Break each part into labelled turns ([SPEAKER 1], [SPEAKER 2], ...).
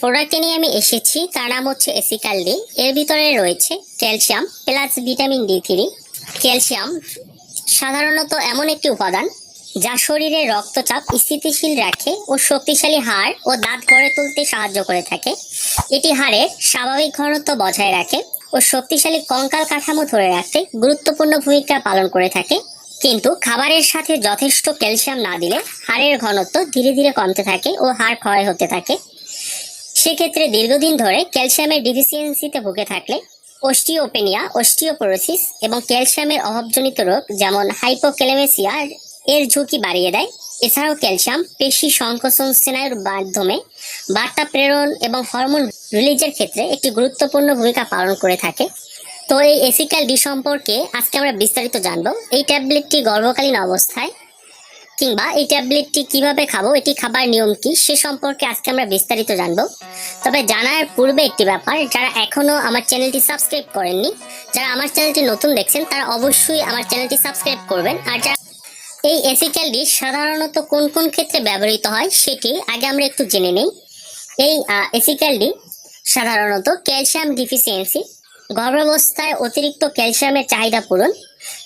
[SPEAKER 1] প্রোডাক্টটি নিয়ে আমি এসেছি। তার নাম হচ্ছে এসিকাল ডি এর ভিতরে রয়েছে calcium plus vitamin D three. Calcium সাধারণত এমন একটি উপাদান যা শরীরে রক্তচাপ স্থিতিশীল রাখে ও শক্তিশালী হাড় ও দাঁত গড়ে তুলতে সাহায্য করে থাকে। এটি হাড়ের স্বাভাবিক ঘনত্ব বজায় রাখে ও শক্তিশালী কঙ্কাল কাঠামো ধরে রাখতে গুরুত্বপূর্ণ ভূমিকা পালন করে থাকে। কিন্তু খাবারের সাথে যথেষ্ট ক্যালসিয়াম না দিলে হাড়ের ঘনত্ব ধীরে ধীরে কমতে থাকে ও হাড় ক্ষয় হতে থাকে। সেক্ষেত্রে দীর্ঘদিন ধরে ক্যালসিয়ামের ডিফিসিয়েন্সিতে ভুগে থাকলে অস্টিওপেনিয়া, অস্টিওপোরোসিস এবং ক্যালসিয়ামের অভাবজনিত রোগ যেমন হাইপোক্যালেমেসিয়া এর ঝুঁকি বাড়িয়ে দেয়। এছাড়াও ক্যালসিয়াম পেশি সংকোচন স্নায়ুর মাধ্যমে বার্তা প্রেরণ এবং হরমোন রিলিজের ক্ষেত্রে একটি গুরুত্বপূর্ণ ভূমিকা পালন করে থাকে। তো এই এসিক্যাল ডি সম্পর্কে আজকে আমরা বিস্তারিত জানব। এই ট্যাবলেটটি গর্ভকালীন অবস্থায় কিংবা এই ট্যাবলেটটি কীভাবে খাব, এটি খাবার নিয়ম কি, সে সম্পর্কে আজকে আমরা বিস্তারিত জানব। তবে জানার পূর্বে একটি ব্যাপার, যারা এখনও আমার চ্যানেলটি সাবস্ক্রাইব করেননি, যারা আমার চ্যানেলটি নতুন দেখছেন, তারা অবশ্যই আমার চ্যানেলটি সাবস্ক্রাইব করবেন। আর যারা এই এসিক্যাল ডিশ সাধারণত কোন কোন ক্ষেত্রে ব্যবহৃত হয়, সেটি আগে আমরা একটু জেনে নিই। এই এসিক্যাল ডি সাধারণত ক্যালসিয়াম ডিফিসিয়েন্সি, গর্ভাবস্থায় অতিরিক্ত ক্যালসিয়ামের চাহিদা পূরণ,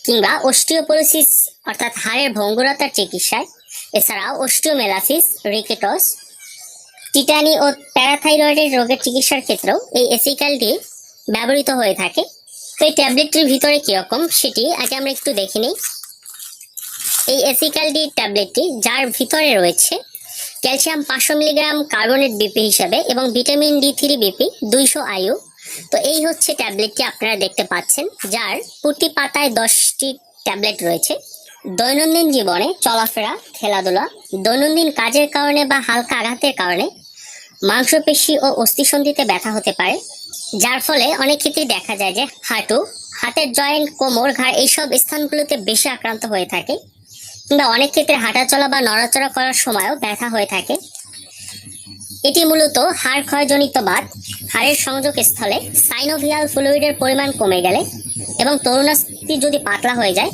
[SPEAKER 1] কিংবা অস্টিওপোরোসিস অর্থাৎ হাড়ের ভঙ্গুরতার চিকিৎসায়। এছাড়াও অস্টিওমেলাসিস, রিকেটস, টিটানি ও প্যারাথাইরয়েডের রোগের চিকিৎসার ক্ষেত্রেও এই এসিক্যালটি ব্যবহৃত হয়ে থাকে। তো এই ট্যাবলেটটির ভিতরে কীরকম সেটি আগে আমরা একটু দেখে নিই। এই এসিক্যাল ডি ট্যাবলেটটি যার ভিতরে রয়েছে ক্যালসিয়াম পাঁচশো মিলিগ্রাম কার্বনেট বিপি হিসাবে এবং ভিটামিন ডি থ্রি বিপি দুইশো আয়ু তো এই হচ্ছে ট্যাবলেটটি আপনারা দেখতে পাচ্ছেন, যার প্রতি পাতায় দশটি ট্যাবলেট রয়েছে। দৈনন্দিন জীবনে চলাফেরা, খেলাধুলা, দৈনন্দিন কাজের কারণে বা হালকা আঘাতের কারণে মাংসপেশি ও অস্থিসন্ধিতে ব্যথা হতে পারে, যার ফলে অনেক ক্ষেত্রে দেখা যায় যে হাঁটু, হাতের জয়েন্ট, কোমর, ঘাড় এইসব স্থানগুলোতে বেশি আক্রান্ত হয়ে থাকে কিংবা অনেক ক্ষেত্রে হাঁটাচলা বা নড়াচড়া করার সময়ও ব্যথা হয়ে থাকে। এটি মূলত হাড় ক্ষয়জনিত বাদ, হাড়ের সংযোগ স্থলে সাইনোভিয়াল ফ্লুইডের পরিমাণ কমে গেলে এবং তরুণাস্থি যদি পাতলা হয়ে যায়,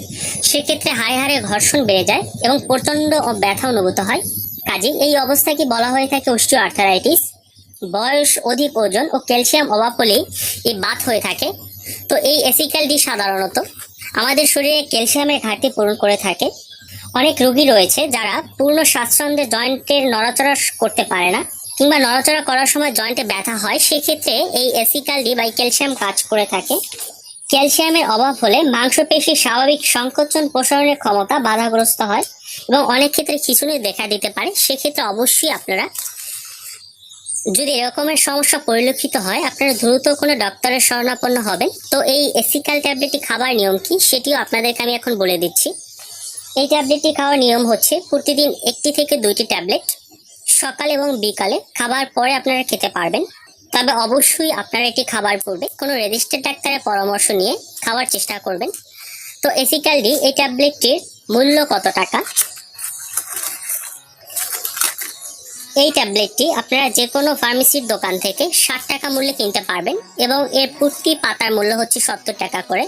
[SPEAKER 1] সেক্ষেত্রে হাড়ে হাড়ে ঘর্ষণ বেড়ে যায় এবং প্রচণ্ড ব্যথা অনুভূত হয়। কাজে এই অবস্থাকে বলা হয়ে থাকে অস্টিও আর্থারাইটিস বয়স অধিক ওজন ও ক্যালসিয়াম অভাব হলেই এই বাত হয়ে থাকে। তো এই অ্যাসিক্যালটি সাধারণত আমাদের শরীরে ক্যালসিয়ামের ঘাটতি পূরণ করে থাকে। অনেক রোগী রয়েছে যারা পূর্ণ স্বাচ্ছন্দ্যে জয়েন্টের নড়াচড়া করতে পারে না কিংবা নড়াচড়া করার সময় জয়েন্টে ব্যথা হয়, সেক্ষেত্রে এই অ্যাসিক্যাল ডি বা ক্যালসিয়াম কাজ করে থাকে। ক্যালসিয়ামের অভাব হলে মাংসপেশির স্বাভাবিক সংকোচন প্রসারণের ক্ষমতা বাধাগ্রস্ত হয় এবং অনেক ক্ষেত্রে খিচুনি দেখা দিতে পারে। সেক্ষেত্রে অবশ্যই আপনারা যদি এরকমের সমস্যা পরিলক্ষিত হয়, আপনারা দ্রুত কোনো ডক্টরের শরণাপন্ন হবেন। তো এই এসিক্যাল ট্যাবলেটটি খাবার নিয়ম কি? সেটিও আপনাদেরকে আমি এখন বলে দিচ্ছি। এই ট্যাবলেটটি খাওয়ার নিয়ম হচ্ছে প্রতিদিন একটি থেকে দুইটি ট্যাবলেট সকাল এবং বিকালে খাবার পরে আপনারা খেতে পারবেন। তবে অবশ্যই আপনারা এটি খাবার পূর্বে কোনো রেজিস্টার্ড ডাক্তারের পরামর্শ নিয়ে খাওয়ার চেষ্টা করবেন। তো এসিক্যাল এই ট্যাবলেটটির মূল্য কত টাকা? এই ট্যাবলেটটি আপনারা যে কোনো ফার্মেসির দোকান থেকে ষাট টাকা মূল্যে কিনতে পারবেন এবং এর প্রতি পাতার মূল্য হচ্ছে সত্তর টাকা করে।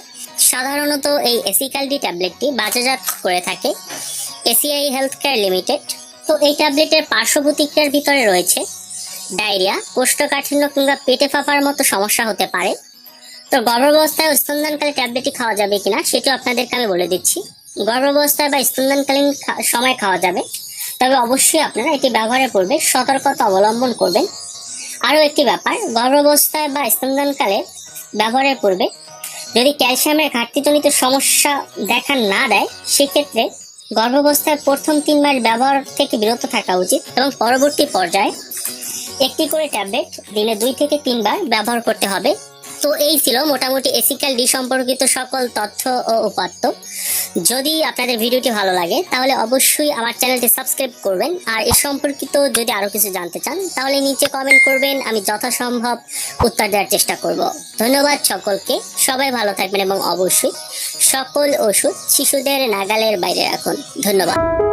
[SPEAKER 1] সাধারণত এই এসিক্যাল ডি ট্যাবলেটটি বাজারজাত করে থাকে এসিআই হেলথ কেয়ার লিমিটেড তো এই ট্যাবলেটের পার্শ্ব ভিতরে রয়েছে ডায়রিয়া, কোষ্ঠকাঠিন্য কিংবা পেটে ফাঁপার মতো সমস্যা হতে পারে। তো গর্ভাবস্থায় স্তনদানকালে ট্যাবলেটটি খাওয়া যাবে কিনা সেটিও আপনাদেরকে আমি বলে দিচ্ছি। গর্ভাবস্থায় বা স্তনদানকালীন সময় খাওয়া যাবে। তবে অবশ্যই আপনারা এটি ব্যবহারের পূর্বে সতর্কতা অবলম্বন করবেন। আরও একটি ব্যাপার, গর্ভাবস্থায় বা স্তনদানকালে ব্যবহারের পূর্বে যদি ক্যালসিয়ামের ঘাটতিজনিত সমস্যা দেখা না দেয়, সেক্ষেত্রে গর্ভাবস্থায় প্রথম তিন মাস ব্যবহার থেকে বিরত থাকা উচিত এবং পরবর্তী পর্যায়ে একটি করে ট্যাবলেট দিনে দুই থেকে তিনবার ব্যবহার করতে হবে। তো এই ছিল মোটামুটি এসিক্যাল ডি সম্পর্কিত সকল তথ্য ও উপাত্ত। যদি আপনাদের ভিডিওটি ভালো লাগে, তাহলে অবশ্যই আমার চ্যানেলটি সাবস্ক্রাইব করবেন। আর এ সম্পর্কিত যদি আরও কিছু জানতে চান, তাহলে নিচে কমেন্ট করবেন, আমি যথাসম্ভব উত্তর দেওয়ার চেষ্টা করব। ধন্যবাদ সকলকে, সবাই ভালো থাকবেন এবং অবশ্যই সকল ওষুধ শিশুদের নাগালের বাইরে রাখুন। ধন্যবাদ।